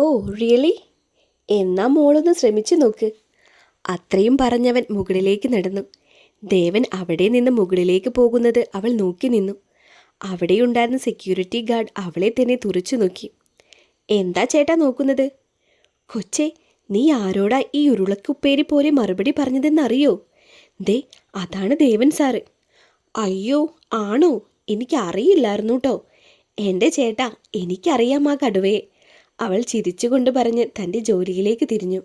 Oh really? എന്നാ മോളൊന്ന് ശ്രമിച്ചു നോക്ക്. അത്രയും പറഞ്ഞവൻ മുകളിലേക്ക് നടന്നു. ദേവൻ അവിടെ നിന്ന് മുകളിലേക്ക് പോകുന്നത് അവൾ നോക്കി നിന്നു. അവിടെയുണ്ടായിരുന്ന സെക്യൂരിറ്റി ഗാർഡ് അവളെ തന്നെ തുറച്ചു നോക്കി. എന്താ ചേട്ടാ നോക്കുന്നത്? കൊച്ചേ നീ ആരോടാ ഈ ഉരുളക്കുപ്പേരി പോലെ മറുപടി പറഞ്ഞതെന്നറിയോ? ദേ അതാണ് ദേവൻ സാറ് അയ്യോ ആണോ? എനിക്കറിയില്ലായിരുന്നു കേട്ടോ എന്റെ ചേട്ടാ എനിക്കറിയാം ആ കടുവയെ. അവൾ ചിരിച്ചുകൊണ്ട് പറഞ്ഞ് തന്റെ ജോലിയിലേക്ക് തിരിഞ്ഞു.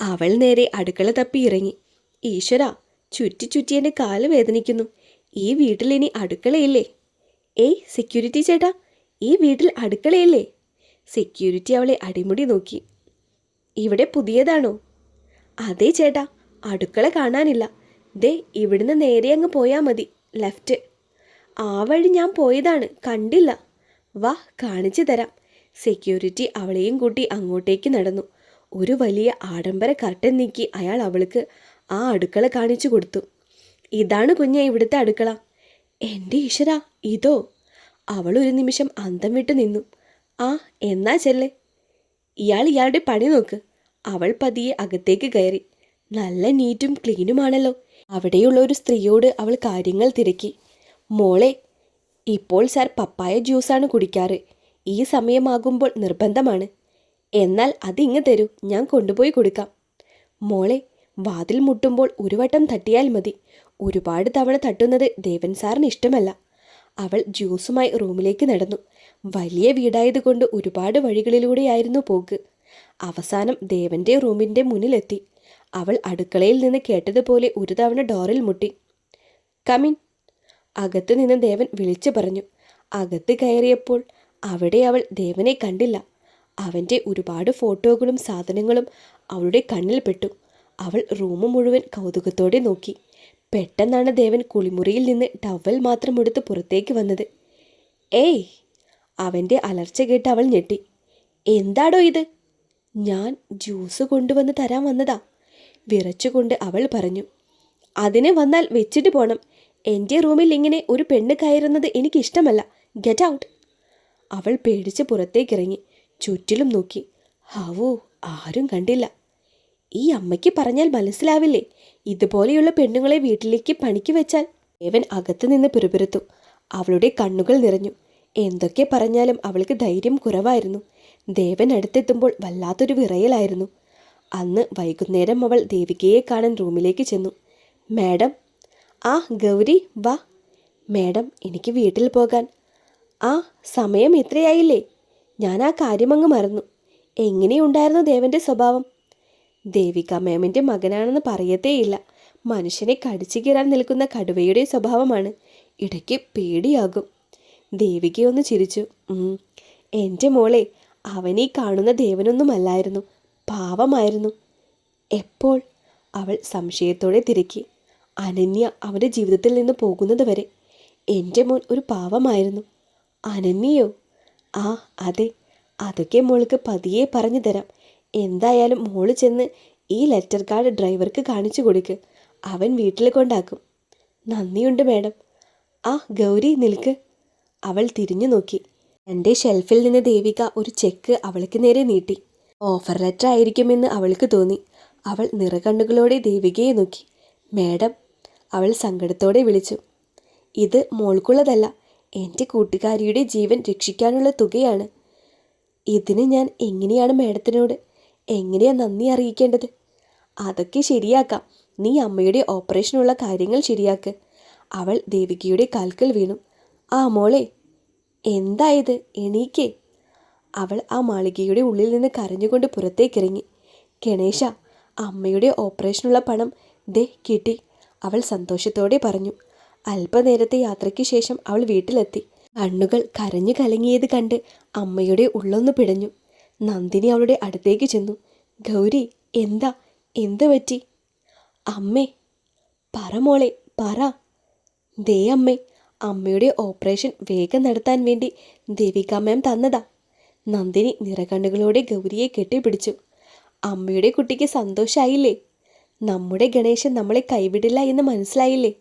അവൾ നേരെ അടുക്കള തപ്പി ഇറങ്ങി. ഈശ്വര ചുറ്റി ചുറ്റി എന്റെ കാൽ വേദനിക്കുന്നു. ഈ വീട്ടിൽ ഇനി അടുക്കളയില്ലേ? ഏയ് സെക്യൂരിറ്റി ചേട്ടാ ഈ വീട്ടിൽ അടുക്കളയില്ലേ? സെക്യൂരിറ്റി അവളെ അടിമുടി നോക്കി. ഇവിടെ പുതിയതാണോ? അതെ ചേട്ടാ അടുക്കള കാണാനില്ല. ദേ ഇവിടുന്ന് നേരെ അങ്ങ് പോയാൽ മതി ലെഫ്റ്റ്. ആ വഴി ഞാൻ പോയതാണ് കണ്ടില്ല. വാ കാണിച്ചു തരാം. സെക്യൂരിറ്റി അവളെയും കൂട്ടി അങ്ങോട്ടേക്ക് നടന്നു. ഒരു വലിയ ആഡംബര കർട്ടൻ നീക്കി അയാൾ അവൾക്ക് ആ അടുക്കള കാണിച്ചു കൊടുത്തു. ഇതാണ് കുഞ്ഞെ ഇവിടുത്തെ അടുക്കള. എന്റെ ഈശ്വര ഇതോ? അവൾ ഒരു നിമിഷം അന്തം വിട്ടു നിന്നു. ആ എന്നാ ചെല്ലേ. ഇയാൾ ഇയാളുടെ പണി നോക്ക്. അവൾ പതിയെ അകത്തേക്ക് കയറി. നല്ല നീറ്റും ക്ലീനുമാണല്ലോ. അവിടെയുള്ള ഒരു സ്ത്രീയോട് അവൾ കാര്യങ്ങൾ തിരക്കി. മോളെ ഇപ്പോൾ സാർ പപ്പായ ജ്യൂസാണ് കുടിക്കാറ്. ഈ സമയമാകുമ്പോൾ നിർബന്ധമാണ്. എന്നാൽ അതിങ്ങ് തരൂ ഞാൻ കൊണ്ടുപോയി കൊടുക്കാം. മോളെ വാതിൽ മുട്ടുമ്പോൾ ഒരു വട്ടം തട്ടിയാൽ മതി. ഒരുപാട് തവണ തട്ടുന്നത് ദേവൻ സാറിന് ഇഷ്ടമല്ല. അവൾ ജ്യൂസുമായി റൂമിലേക്ക് നടന്നു. വലിയ വീടായതുകൊണ്ട് ഒരുപാട് വഴികളിലൂടെയായിരുന്നു പോക്ക്. അവസാനം ദേവന്റെ റൂമിന്റെ മുന്നിലെത്തി. അവൾ അടുക്കളയിൽ നിന്ന് കേട്ടതുപോലെ ഒരു തവണ ഡോറിൽ മുട്ടി. കമിൻ അകത്തു നിന്ന് ദേവൻ വിളിച്ചു പറഞ്ഞു. അകത്ത് കയറിയപ്പോൾ അവിടെ അവൾ ദേവനെ കണ്ടില്ല. അവന്റെ ഒരുപാട് ഫോട്ടോകളും സാധനങ്ങളും അവളുടെ കണ്ണിൽ പെട്ടു. അവൾ റൂം മുഴുവൻ കൗതുകത്തോടെ നോക്കി. പെട്ടെന്നാണ് ദേവൻ കുളിമുറിയിൽ നിന്ന് ടവൽ മാത്രം എടുത്ത് പുറത്തേക്ക് വന്നത്. ഏയ്! അവന്റെ അലർച്ച കേട്ട് അവൾ ഞെട്ടി. എന്താടോ ഇത്? ഞാൻ ജ്യൂസ് കൊണ്ടുവന്ന് തരാൻ വന്നതാ വിറച്ചുകൊണ്ട് അവൾ പറഞ്ഞു. അതിനെ വന്നാൽ വെച്ചിട്ട് പോണം. എന്റെ റൂമിൽ ഇങ്ങനെ ഒരു പെണ്ണ് കയറുന്നത് എനിക്കിഷ്ടമല്ല. ഗെറ്റ് ഔട്ട് അവൾ പേടിച്ച് പുറത്തേക്കിറങ്ങി ചുറ്റിലും നോക്കി. ഹാവോ ആരും കണ്ടില്ല. ഈ അമ്മയ്ക്ക് പറഞ്ഞാൽ മനസ്സിലാവില്ലേ? ഇതുപോലെയുള്ള പെണ്ണുങ്ങളെ വീട്ടിലേക്ക് പണിക്ക് വെച്ചാൽ. ദേവൻ അകത്തു നിന്ന് പിറുപിറുത്തു. അവളുടെ കണ്ണുകൾ നിറഞ്ഞു. എന്തൊക്കെ പറഞ്ഞാലും അവൾക്ക് ധൈര്യം കുറവായിരുന്നു. ദേവൻ അടുത്തെത്തുമ്പോൾ വല്ലാത്തൊരു വിറയലായിരുന്നു. അന്ന് വൈകുന്നേരം അവൾ ദേവികയെ കാണാൻ റൂമിലേക്ക് ചെന്നു. മാഡം. ആ ഗൗരി വാ. മാഡം എനിക്ക് വീട്ടിൽ പോകാൻ ആ സമയം ഇത്രയായില്ലേ. ഞാൻ ആ കാര്യമങ്ങ് മറന്നു. എങ്ങനെയുണ്ടായിരുന്നു ദേവന്റെ സ്വഭാവം? ദേവിക മാമിന്റെ മകനാണെന്ന് പറയത്തേയില്ല. മനുഷ്യനെ കടിച്ചു കീറാൻ നിൽക്കുന്ന കടുവയുടെ സ്വഭാവമാണ്. ഇടയ്ക്ക് പേടിയാകും. ദേവികയൊന്ന് ചിരിച്ചു. "ഉം, എന്റെ മോളെ അവനീ കാണുന്ന ദേവനൊന്നുമല്ലായിരുന്നു. പാവമായിരുന്നു. എപ്പോൾ? അവൾ സംശയത്തോടെ തിരക്കി. അനന്യ അവന്റെ ജീവിതത്തിൽ നിന്ന് പോകുന്നത് വരെ. എന്റെ മോൻ ഒരു പാവമായിരുന്നു. അനന്യയോ? ആ അതെ. അതൊക്കെ മോൾക്ക് പതിയെ പറഞ്ഞു തരാം. എന്തായാലും മോൾ ചെന്ന് ഈ ലെറ്റർ കാർഡ് ഡ്രൈവർക്ക് കാണിച്ചു കൊടുക്ക്. അവൻ വീട്ടിൽ കൊണ്ടാക്കും. നന്ദിയുണ്ട് മാഡം. ആ ഗൗരി നിൽക്ക്. അവൾ തിരിഞ്ഞു നോക്കി. എന്റെ ഷെൽഫിൽ നിന്ന് ദേവിക ഒരു ചെക്ക് അവൾക്ക് നേരെ നീട്ടി. ഓഫർ ലെറ്റർ ആയിരിക്കുമെന്ന് അവൾക്ക് തോന്നി. അവൾ നിറകണ്ണുകളോടെ ദേവികയെ നോക്കി. മാഡം അവൾ സങ്കടത്തോടെ വിളിച്ചു. ഇത് മോൾക്കുള്ളതല്ല. എന്റെ കൂട്ടുകാരിയുടെ ജീവൻ രക്ഷിക്കാനുള്ള തുകയാണ്. ഇതിന് ഞാൻ എങ്ങനെയാണ് മാഡത്തിനോട് എങ്ങനെയാണ് നന്ദി അറിയിക്കേണ്ടത്? അതൊക്കെ ശരിയാക്കാം. നീ അമ്മയുടെ ഓപ്പറേഷനുള്ള കാര്യങ്ങൾ ശരിയാക്ക്. അവൾ ദേവികയുടെ കാൽക്കൽ വീണു. ആ മോളെ എന്തായത്? എണീക്കേ. അവൾ ആ മാളികയുടെ ഉള്ളിൽ നിന്ന് കരഞ്ഞുകൊണ്ട് പുറത്തേക്കിറങ്ങി. ഗണേശ അമ്മയുടെ ഓപ്പറേഷനുള്ള പണം ദേ കിട്ടി. അവൾ സന്തോഷത്തോടെ പറഞ്ഞു. അല്പനേരത്തെ യാത്രയ്ക്ക് ശേഷം അവൾ വീട്ടിലെത്തി. കണ്ണുകൾ കരഞ്ഞു കലങ്ങിയത് കണ്ട് അമ്മയുടെ ഉള്ളൊന്ന് പിടഞ്ഞു. നന്ദിനി അവളുടെ അടുത്തേക്ക് ചെന്നു. ഗൗരി എന്താ? എന്ത് പറ്റി? അമ്മേ പറ മോളെ പറ. ദേ അമ്മേ അമ്മയുടെ ഓപ്പറേഷൻ വേഗം നടത്താൻ വേണ്ടി ദേവിക മാം തന്നതാ. നന്ദിനി നിറകണ്ണുകളോടെ ഗൗരിയെ കെട്ടിപ്പിടിച്ചു. അമ്മയുടെ കുട്ടിക്ക് സന്തോഷമായില്ലേ നമ്മുടെ ഗണേശൻ നമ്മളെ കൈവിടില്ല എന്ന് മനസ്സിലായില്ലേ?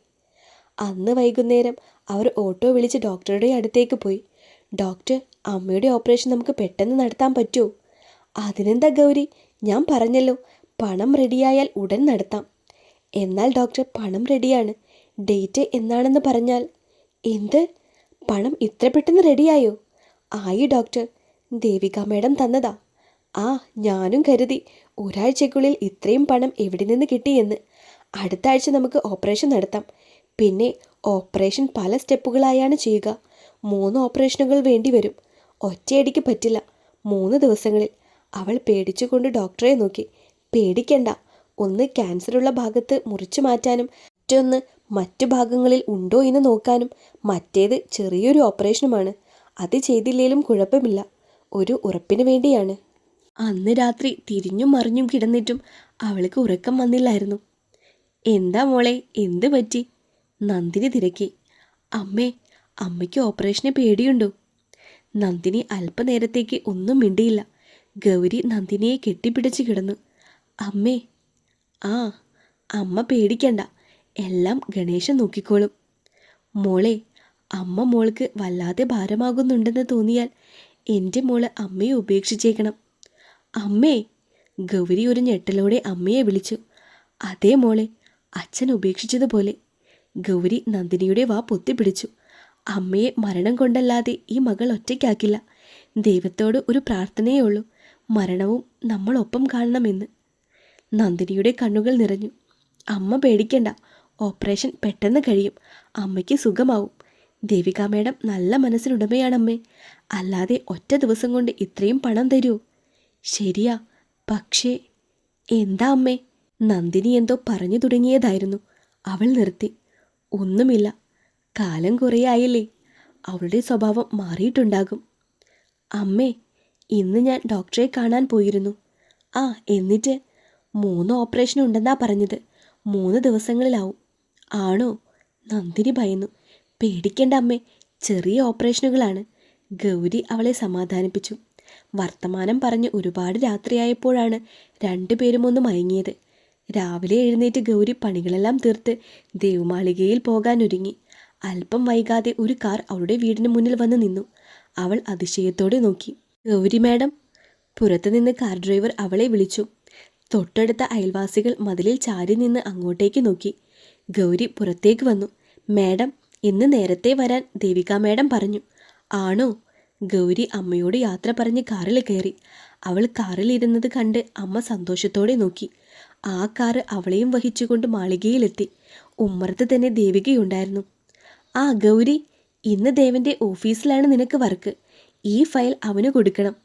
അന്ന് വൈകുന്നേരം അവർ ഓട്ടോ വിളിച്ച് ഡോക്ടറുടെ അടുത്തേക്ക് പോയി. ഡോക്ടർ അമ്മയുടെ ഓപ്പറേഷൻ നമുക്ക് പെട്ടെന്ന് നടത്താൻ പറ്റുമോ അതിനെന്താ ഗൗരി ഞാൻ പറഞ്ഞല്ലോ പണം റെഡിയായാൽ ഉടൻ നടത്താം. എന്നാൽ ഡോക്ടർ പണം റെഡിയാണ്. ഡേറ്റ് എന്നാണെന്ന് പറഞ്ഞാൽ? എന്ത്? പണം ഇത്ര പെട്ടെന്ന് റെഡിയായോ? ആയി ഡോക്ടർ ദേവിക മേഡം തന്നതാ. ആ ഞാനും കരുതി ഒരാഴ്ചക്കുള്ളിൽ ഇത്രയും പണം എവിടെ നിന്ന് കിട്ടിയെന്ന്. അടുത്ത ആഴ്ച നമുക്ക് ഓപ്പറേഷൻ നടത്താം. പിന്നെ ഓപ്പറേഷൻ പല സ്റ്റെപ്പുകളായാണ് ചെയ്യുക. മൂന്ന് ഓപ്പറേഷനുകൾ വേണ്ടി വരും. ഒറ്റയടിക്ക് പറ്റില്ല. മൂന്ന് ദിവസങ്ങളിൽ. അവൾ പേടിച്ചുകൊണ്ട് ഡോക്ടറെ നോക്കി. പേടിക്കണ്ട. ഒന്ന് ക്യാൻസറുള്ള ഭാഗത്ത് മുറിച്ചു മാറ്റാനും മറ്റൊന്ന് മറ്റു ഭാഗങ്ങളിൽ ഉണ്ടോ എന്ന് നോക്കാനും. മറ്റേത് ചെറിയൊരു ഓപ്പറേഷനുമാണ്. അത് ചെയ്തില്ലേലും കുഴപ്പമില്ല. ഒരു ഉറപ്പിന് വേണ്ടിയാണ്. അന്ന് രാത്രി തിരിഞ്ഞും മറിഞ്ഞും കിടന്നിട്ടും അവൾക്ക് ഉറക്കം വന്നില്ലായിരുന്നു. എന്താ മോളെ? എന്ത് പറ്റി? നന്ദിനി തിരക്കി. അമ്മേ അമ്മയ്ക്ക് ഓപ്പറേഷന് പേടിയുണ്ടോ? നന്ദിനി അല്പനേരത്തേക്ക് ഒന്നും മിണ്ടിയില്ല. ഗൗരി നന്ദിനിയെ കെട്ടിപ്പിടിച്ച് കിടന്നു. അമ്മേ ആ അമ്മ പേടിക്കണ്ട. എല്ലാം ഗണേശൻ നോക്കിക്കോളും. മോളെ അമ്മ മോൾക്ക് വല്ലാതെ ഭാരമാകുന്നുണ്ടെന്ന് തോന്നിയാൽ എന്റെ മോൾ അമ്മയെ ഉപേക്ഷിച്ചേക്കണം. അമ്മേ ഗൗരി ഒരു ഞെട്ടലോടെ അമ്മയെ വിളിച്ചു. അതേ മോളെ അച്ഛൻ ഉപേക്ഷിച്ചതുപോലെ. ഗൗരി നന്ദിനിയുടെ വാ പൊത്തിപ്പിടിച്ചു. അമ്മയെ മരണം കൊണ്ടല്ലാതെ ഈ മകൾ ഒറ്റയ്ക്കാക്കില്ല. ദൈവത്തോട് ഒരു പ്രാർത്ഥനയേ ഉള്ളൂ മരണവും നമ്മളൊപ്പം കാണണമെന്ന്. നന്ദിനിയുടെ കണ്ണുകൾ നിറഞ്ഞു. അമ്മ പേടിക്കണ്ട. ഓപ്പറേഷൻ പെട്ടെന്ന് കഴിയും. അമ്മയ്ക്ക് സുഖമാവും. ദേവിക മേഡം നല്ല മനസ്സിനുടമയാണമ്മേ. അല്ലാതെ ഒറ്റ ദിവസം കൊണ്ട് ഇത്രയും പണം തരുമോ ശരിയാ. പക്ഷേ എന്താ അമ്മേ? നന്ദിനി എന്തോ പറഞ്ഞു തുടങ്ങിയതായിരുന്നു. അവൾ നിർത്തി. ഒന്നുമില്ല. കാലം കുറേ ആയില്ലേ അവളുടെ സ്വഭാവം മാറിയിട്ടുണ്ടാകും. അമ്മേ ഇന്ന് ഞാൻ ഡോക്ടറെ കാണാൻ പോയിരുന്നു. ആ എന്നിട്ട്? മൂന്ന് ഓപ്പറേഷൻ ഉണ്ടെന്നാ പറഞ്ഞത്. മൂന്ന് ദിവസങ്ങളിലാവും. ആണോ? നന്ദിനി ഭയന്നു. പേടിക്കേണ്ട അമ്മേ ചെറിയ ഓപ്പറേഷനുകളാണ്. ഗൗരി അവളെ സമാധാനിപ്പിച്ചു. വർത്തമാനം പറഞ്ഞ് ഒരുപാട് രാത്രിയായപ്പോഴാണ് രണ്ടുപേരും ഒന്ന് മയങ്ങിയത്. രാവിലെ എഴുന്നേറ്റ് ഗൗരി പണികളെല്ലാം തീർത്ത് ദേവമാളികയിൽ പോകാൻ ഒരുങ്ങി അല്പം വൈകാതെ ഒരു കാർ അവളുടെ വീടിന് മുന്നിൽ വന്ന് നിന്നു. അവൾ അതിശയത്തോടെ നോക്കി. ഗൗരി മാഡം പുറത്തുനിന്ന് കാർ ഡ്രൈവർ അവളെ വിളിച്ചു. തൊട്ടടുത്ത അയൽവാസികൾ മതിലിൽ ചാരി നിന്ന് അങ്ങോട്ടേക്ക് നോക്കി. ഗൗരി പുറത്തേക്ക് വന്നു. മാഡം ഇന്ന് നേരത്തെ വരാൻ ദേവിക മാഡം പറഞ്ഞു. ആണോ? ഗൗരി അമ്മയോട് യാത്ര പറഞ്ഞ് കാറിൽ കയറി. അവൾ കാറിൽ ഇരുന്നത് കണ്ട് അമ്മ സന്തോഷത്തോടെ നോക്കി. ആ കാറ് അവളെയും വഹിച്ചുകൊണ്ട് മാളികയിലെത്തി. ഉമ്മറത്ത് തന്നെ ദേവികയുണ്ടായിരുന്നു. ആ ഗൗരി ഇന്ന് ദേവന്റെ ഓഫീസിലാണ് നിനക്ക് വർക്ക്. ഈ ഫയൽ അവന് കൊടുക്കണം.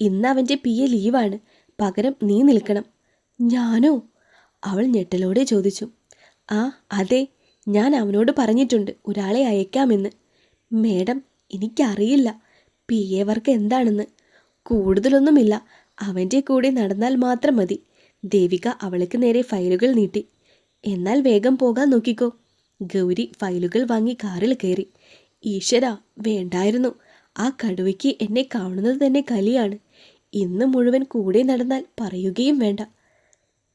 ഇന്ന് അവന്റെ പി എ ലീവാണ്. പകരം നീ നിൽക്കണം. ഞാനോ? അവൾ ഞെട്ടലോടെ ചോദിച്ചു. ആ അതെ ഞാൻ അവനോട് പറഞ്ഞിട്ടുണ്ട് ഒരാളെ അയക്കാമെന്ന്. മേഡം എനിക്കറിയില്ല. പി എ വർക്ക് എന്താണെന്ന്. കൂടുതലൊന്നുമില്ല. അവന്റെ കൂടെ നടന്നാൽ മാത്രം മതി. ദേവിക അവൾക്ക് നേരെ ഫയലുകൾ നീട്ടി. എന്നാൽ വേഗം പോകാൻ നോക്കിക്കോ. ഗൗരി ഫയലുകൾ വാങ്ങി കാറിൽ കയറി. ഈശ്വര വേണ്ടായിരുന്നു. ആ കടുവയ്ക്ക് എന്നെ കാണുന്നത് തന്നെ കലിയാണ്. ഇന്ന് മുഴുവൻ കൂടെ നടന്നാൽ പറയുകയും വേണ്ട.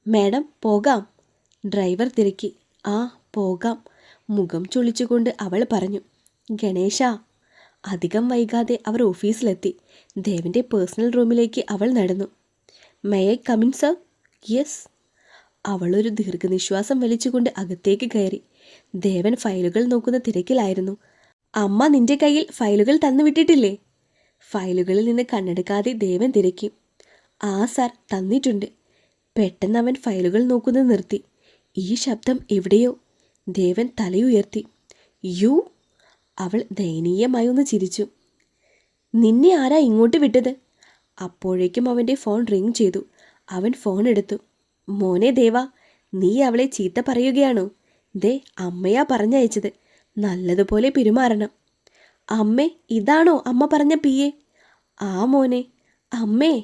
മാഡം പോകാം. ഡ്രൈവർ തിരക്കി. ആ പോകാം. മുഖം ചുളിച്ചുകൊണ്ട് അവൾ പറഞ്ഞു. ഗണേശ. അധികം വൈകാതെ അവർ ഓഫീസിലെത്തി. ദേവന്റെ പേഴ്സണൽ റൂമിലേക്ക് അവൾ നടന്നു. May I come in sir yes. അവളൊരു ദീർഘനിശ്വാസം വലിച്ചുകൊണ്ട് അകത്തേക്ക് കയറി. ദേവൻ ഫയലുകൾ നോക്കുന്ന തിരക്കിലായിരുന്നു. അമ്മ നിന്റെ കയ്യിൽ ഫയലുകൾ തന്നു വിട്ടിട്ടില്ലേ? ഫയലുകളിൽ നിന്ന് കണ്ണെടുക്കാതെ ദേവൻ തിരക്കി. ആ സാർ തന്നിട്ടുണ്ട്. പെട്ടെന്ന് അവൻ ഫയലുകൾ നോക്കുന്നത് നിർത്തി. ഈ ശബ്ദം എവിടെയോ? ദേവൻ തലയുയർത്തി യു? അവൾ ദയനീയമായി ഒന്ന് ചിരിച്ചു. നിന്നെ ആരാ ഇങ്ങോട്ട് വിട്ടത്? അപ്പോഴേക്കും അവന്റെ ഫോൺ റിങ് ചെയ്തു. അവൻ ഫോൺ എടുത്തു. മോനെ ദേവ നീ അവളെ ചീത്ത പറയുകയാണോ? ദേ അമ്മയാ പറഞ്ഞയച്ചത്. നല്ലതുപോലെ പെരുമാറണം. അമ്മേ ഇതാണോ അമ്മ പറഞ്ഞ പിയെ ആ മോനെ. അമ്മേ.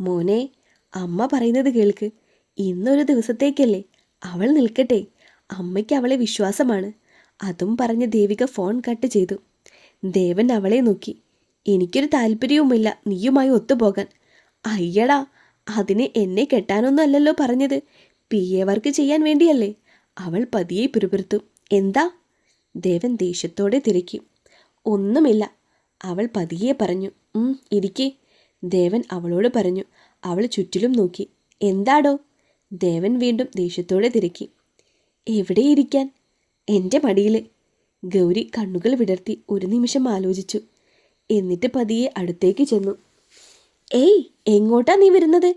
മോനെ അമ്മ പറയുന്നത് കേൾക്ക്. ഇന്നൊരു ദിവസത്തേക്കല്ലേ അവൾ നിൽക്കട്ടെ. അമ്മയ്ക്ക് അവളെ വിശ്വാസമാണ്. അതും പറഞ്ഞ് ദേവിക ഫോൺ കട്ട് ചെയ്തു. ദേവൻ അവളെ നോക്കി. എനിക്കൊരു താല്പര്യവുമില്ല നീയുമായി ഒത്തുപോകാൻ. അയ്യടാ അതിന് എന്നെ കെട്ടാനൊന്നും അല്ലല്ലോ പറഞ്ഞത്. പി. എ. വർക്ക് ചെയ്യാൻ വേണ്ടിയല്ലേ. അവൾ പതിയെ പിറുപിറുത്തു. എന്താ? ദേവൻ ദേഷ്യത്തോടെ തിരക്കി. ഒന്നുമില്ല. അവൾ പതിയെ പറഞ്ഞു. ഇരിക്കേ. ദേവൻ അവളോട് പറഞ്ഞു. അവൾ ചുറ്റിലും നോക്കി. എന്താടോ? ദേവൻ വീണ്ടും ദേഷ്യത്തോടെ തിരക്കി. എവിടെ ഇരിക്കാൻ? എന്റെ മടിയിൽ ഗൗരി കണ്ണുകൾ വിടർത്തി ഒരു നിമിഷം ആലോചിച്ചു. എന്നിട്ട് പതിയെ അടുത്തേക്ക് ചെന്നു. ഏയ് എങ്ങോട്ടാ നീ വരുന്നത്?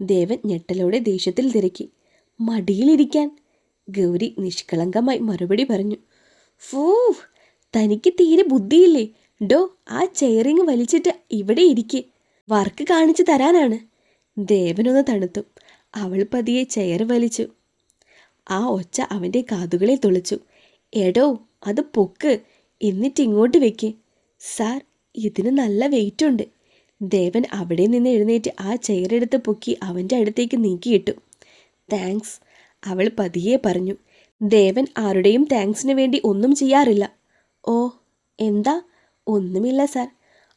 ദേവൻ ഞെട്ടലോടെ ദേഷ്യത്തിൽ തിരക്കി. മടിയിലിരിക്കാൻ. ഗൗരി നിഷ്കളങ്കമായി മറുപടി പറഞ്ഞു. ഫൂ തനിക്ക് തീരെ ബുദ്ധിയില്ലേ? ഡോ ആ ചെയറിങ് വലിച്ചിട്ട് ഇവിടെ ഇരിക്കെ. വർക്ക് കാണിച്ചു തരാനാണ്. ദേവനൊന്ന് തണുത്തു. അവൾ പതിയെ ചെയർ വലിച്ചു. ആ ഒച്ച അവന്റെ കാതുകളിൽ തുളച്ചു. എടോ അത് പൊക്ക്. എന്നിട്ട് ഇങ്ങോട്ട് വെക്ക്. സാർ ഇതിന് നല്ല വെയിറ്റ് ഉണ്ട് ദേവൻ അവിടെ നിന്ന് എഴുന്നേറ്റ് ആ ചെയറെടുത്ത് പൊക്കി അവന്റെ അടുത്തേക്ക് നീക്കിയിട്ടു. താങ്ക്സ് അവൾ പതിയെ പറഞ്ഞു. ദേവൻ ആരുടെയും താങ്ക്സിന് വേണ്ടി ഒന്നും ചെയ്യാറില്ല. ഓ എന്താ? ഒന്നുമില്ല സാർ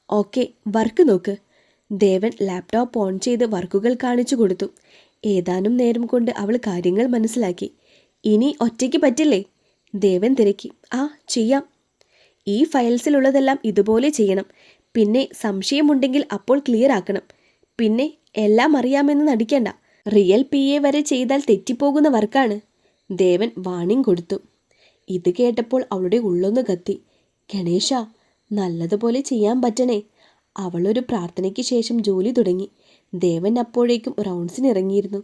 ഓക്കെ വർക്ക് നോക്ക്. ദേവൻ ലാപ്ടോപ്പ് ഓൺ ചെയ്ത് വർക്കുകൾ കാണിച്ചു കൊടുത്തു. ഏതാനും നേരം കൊണ്ട് അവൾ കാര്യങ്ങൾ മനസ്സിലാക്കി. ഇനി ഒറ്റയ്ക്ക് പറ്റില്ലേ? ദേവൻ തിരക്കി. ആ ചെയ്യാം. ഈ ഫയൽസിലുള്ളതെല്ലാം ഇതുപോലെ ചെയ്യണം. പിന്നെ സംശയമുണ്ടെങ്കിൽ അപ്പോൾ ക്ലിയർ ആക്കണം. പിന്നെ എല്ലാം അറിയാമെന്ന് നടിക്കേണ്ട. റിയൽ പി എ വരെ ചെയ്താൽ തെറ്റിപ്പോകുന്ന വർക്കാണ്. ദേവൻ വാണിംഗ് കൊടുത്തു. ഇത് കേട്ടപ്പോൾ അവളുടെ ഉള്ളൊന്ന് കത്തി. ഗണേശ നല്ലതുപോലെ ചെയ്യാൻ പറ്റണേ. അവളൊരു പ്രാർത്ഥനയ്ക്ക് ശേഷം ജോലി തുടങ്ങി. ദേവൻ അപ്പോഴേക്കും റൗണ്ട്സിന് ഇറങ്ങിയിരുന്നു.